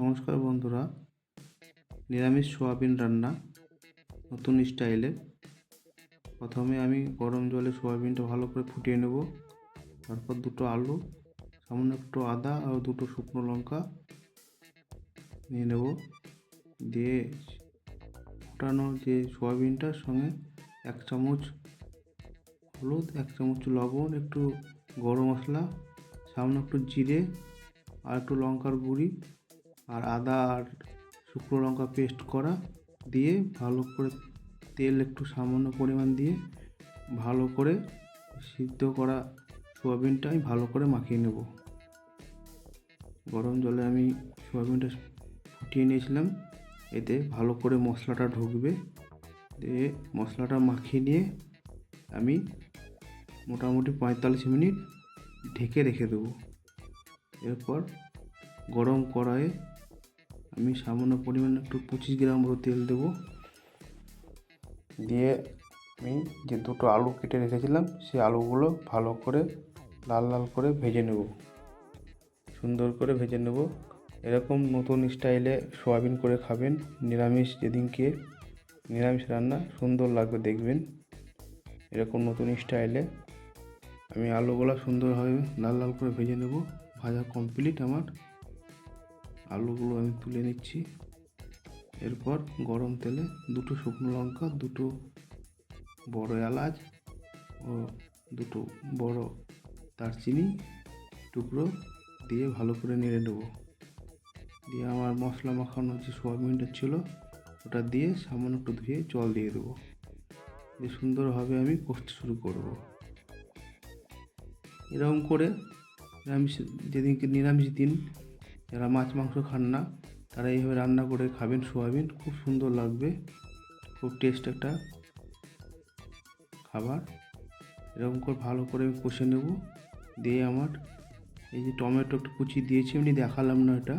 নমস্কার বন্ধুরা। নিরামিষ সোয়াবিন রান্না, নতুন স্টাইলে। প্রথমে আমি গরম জলে সোয়াবিনটা ভালো করে ফুটিয়ে নেব। তারপর দুটো আলু, সামান্য একটু আদা আর দুটো শুকনো লঙ্কা নিয়ে নেব। দিয়ে ফোটানো যে সোয়াবিনটার সঙ্গে এক চামচ হলুদ, এক চামচ লবণ, একটু গরম মশলা, সামান্য একটু জিরে আর একটু লঙ্কার গুঁড়ি আর আদা আর শুকনো লঙ্কা পেস্ট করা দিয়ে ভালো করে তেল একটু সামান্য পরিমাণ দিয়ে ভালো করে সিদ্ধ করা সোয়াবিনটা আমি ভালো করে মাখিয়ে নেব। গরম জলে আমি সোয়াবিনটা ফুটিয়ে নিয়েছিলাম। এতে ভালো করে মশলাটা ঢুকবে। দিয়ে মশলাটা মাখিয়ে নিয়ে আমি মোটামুটি পঁয়তাল্লিশ মিনিট ঢেকে রেখে দেবো। এরপর গরম কড়াইয়ে আমি সামান্য পরিমাণে একটু পঁচিশ গ্রাম মতো তেল দেবো। দিয়ে আমি যে দুটো আলু কেটে রেখেছিলাম, সেই আলুগুলো ভালো করে লাল লাল করে ভেজে নেব। সুন্দর করে ভেজে নেব। এরকম নতুন স্টাইলে সোয়াবিন করে খাবেন, নিরামিষ যেদিনকে নিরামিষ রান্না সুন্দর লাগবে দেখবেন। এরকম নতুন স্টাইলে আমি আলুগুলো সুন্দরভাবে লাল লাল করে ভেজে নেব। ভাজা কমপ্লিট আমার। আলুগুলো আমি তুলে নিচ্ছি। এরপর গরম তেলে দুটো শুকনো লঙ্কা, দুটো বড় এলাচ ও দুটো বড় দারচিনি টুকরো দিয়ে ভালো করে নেড়ে নেব দিয়ে আমার মশলা মাখানো যে সোয়াবিনটা ছিল, ওটা দিয়ে সামান্য একটু ধুয়ে জল দিয়ে দেবো। দিয়ে সুন্দরভাবে আমি কষতে শুরু করব। এরকম করে নিরামিষ যেদিনকে নিরামিষ দিন যারা মাছ মাংস খান না, তারা এইভাবে রান্না করে খাবেন সোয়াবিন খুব সুন্দর লাগবে। খুব টেস্ট একটা খাবার। এরকম করে ভালো করে আমি কষে নেব। দিয়ে আমার এই যে টমেটো একটু কুচি দিয়েছি এমনি দেখালাম না এটা।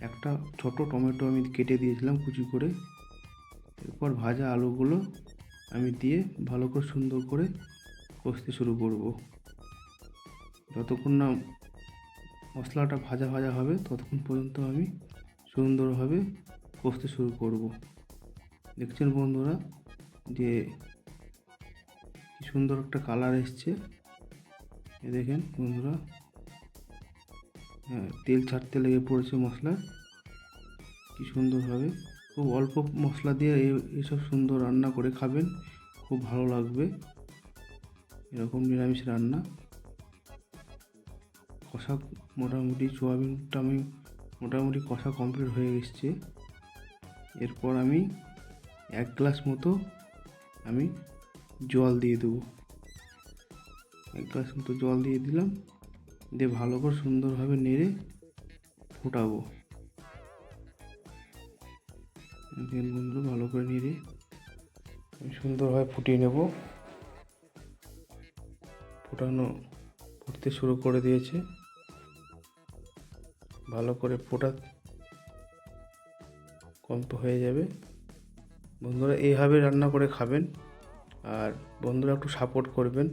একটা ছোট টমেটো আমি কেটে দিয়েছিলাম কুচি করে। এরপর ভাজা আলুগুলো আমি দিয়ে ভালো করে সুন্দর করে কষতে শুরু করব। যতক্ষণ না মশলাটা ভাজা ভাজা হবে, ততক্ষণ পর্যন্ত আমি সুন্দরভাবে কষতে শুরু করব। দেখছেন বন্ধুরা যে সুন্দর একটা কালার এসছে। এ দেখেন বন্ধুরা হ্যাঁ তেল ছাড়তে লেগে পড়েছে মশলা। কি সুন্দরভাবে, খুব অল্প মশলা দিয়ে এসব সুন্দর রান্না করে খাবেন, খুব ভালো লাগবে। এরকম নিরামিষ রান্না। কষা মোটামুটি সোয়াবিনটা আমি মোটামুটি কষা কমপ্লিট হয়ে এসছে। এরপর আমি এক গ্লাস মতো আমি জল দিয়ে দেবো। এক গ্লাস মতো জল দিয়ে দিলাম, দিয়ে ভালো করে সুন্দরভাবে নেড়ে ফোটাবো। বন্ধু ভালো করে নেড়ে আমি সুন্দরভাবে ফুটিয়ে নেব। ফোটানো, ফুটতে শুরু করে দিয়েছে। ভালো করে ফোটা কম্প হয়ে যাবে। বন্ধুরা এইভাবে রান্না করে খাবেন। আর বন্ধুরা একটু সাপোর্ট করবেন।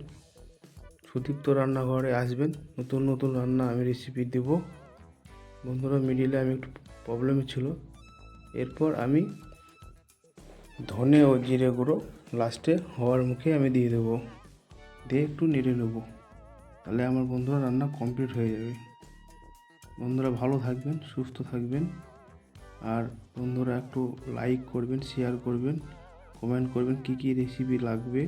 সুদীপ্ত রান্নাঘরে আসবেন। নতুন নতুন রান্না আমি রেসিপি দেব। বন্ধুরা মিডিলে আমি একটু প্রবলেমে ছিল। এরপর আমি ধনে ও জিরে গুঁড়ো লাস্টে হওয়ার মুখে আমি দিয়ে দেবো। দিয়ে একটু নেড়ে নেব। তাহলে আমার বন্ধুরা রান্না কমপ্লিট হয়ে যাবে। বন্ধুরা ভালো থাকবেন, সুস্থ থাকবেন। আর বন্ধুরা একটু লাইক করবেন শেয়ার করবেন কমেন্ট করবেন, কি কি রেসিপি লাগবে,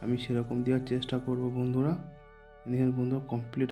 আমি সেরকম দেওয়ার চেষ্টা করব বন্ধুরা। দেখেন বন্ধুরা কমপ্লিট